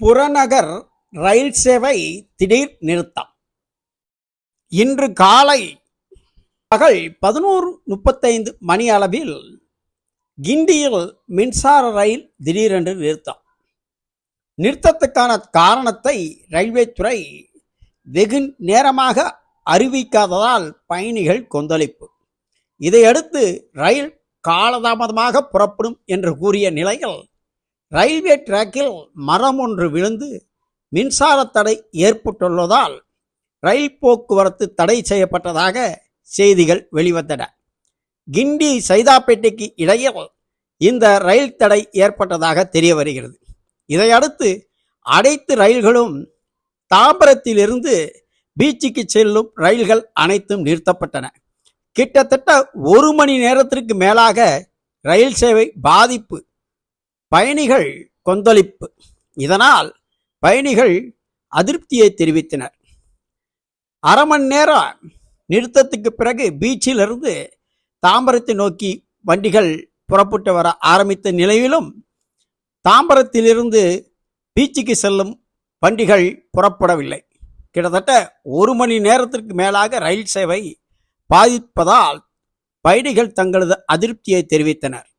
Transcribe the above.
புறநகர் ரயில் சேவை திடீர் நிறுத்தம். இன்று காலை பகல் பதினோரு முப்பத்தைந்து மணி அளவில் கிண்டியில் மின்சார ரயில் திடீரென்று நிறுத்தம். நிறுத்தத்துக்கான காரணத்தை ரயில்வே துறை வெகு நேரமாக அறிவிக்காததால் பயணிகள் கொந்தளிப்பு. இதையடுத்து ரயில் காலதாமதமாக புறப்படும் என்று கூறிய நிலையில் ரயில்வே டிராக்கில் மரம் ஒன்று விழுந்து மின்சார தடை ஏற்பட்டுள்ளதால் ரயில் போக்குவரத்து தடை செய்யப்பட்டதாக செய்திகள் வெளிவந்தன. கிண்டி சைதாப்பேட்டைக்கு இடையில் இந்த ரயில் தடை ஏற்பட்டதாக தெரிய வருகிறது. இதையடுத்து அனைத்து ரயில்களும் தாம்பரத்திலிருந்து பீச்சுக்கு செல்லும் ரயில்கள் அனைத்தும் நிறுத்தப்பட்டன. கிட்டத்தட்ட ஒரு மணி நேரத்திற்கு மேலாக ரயில் சேவை பாதிப்பு பயணிகள் கொந்தளிப்பு. இதனால் பயணிகள் அதிருப்தியை தெரிவித்தனர். அரை மணி நேரம் நிறுத்தத்துக்கு பிறகு பீச்சிலிருந்து தாம்பரத்தை நோக்கி வண்டிகள் புறப்பட்டு வர ஆரம்பித்த நிலையிலும் தாம்பரத்திலிருந்து பீச்சுக்கு செல்லும் வண்டிகள் புறப்படவில்லை. கிட்டத்தட்ட ஒரு மணி நேரத்திற்கு மேலாக ரயில் சேவை பாதிப்பதால் பயணிகள் தங்களது அதிருப்தியை தெரிவித்தனர்.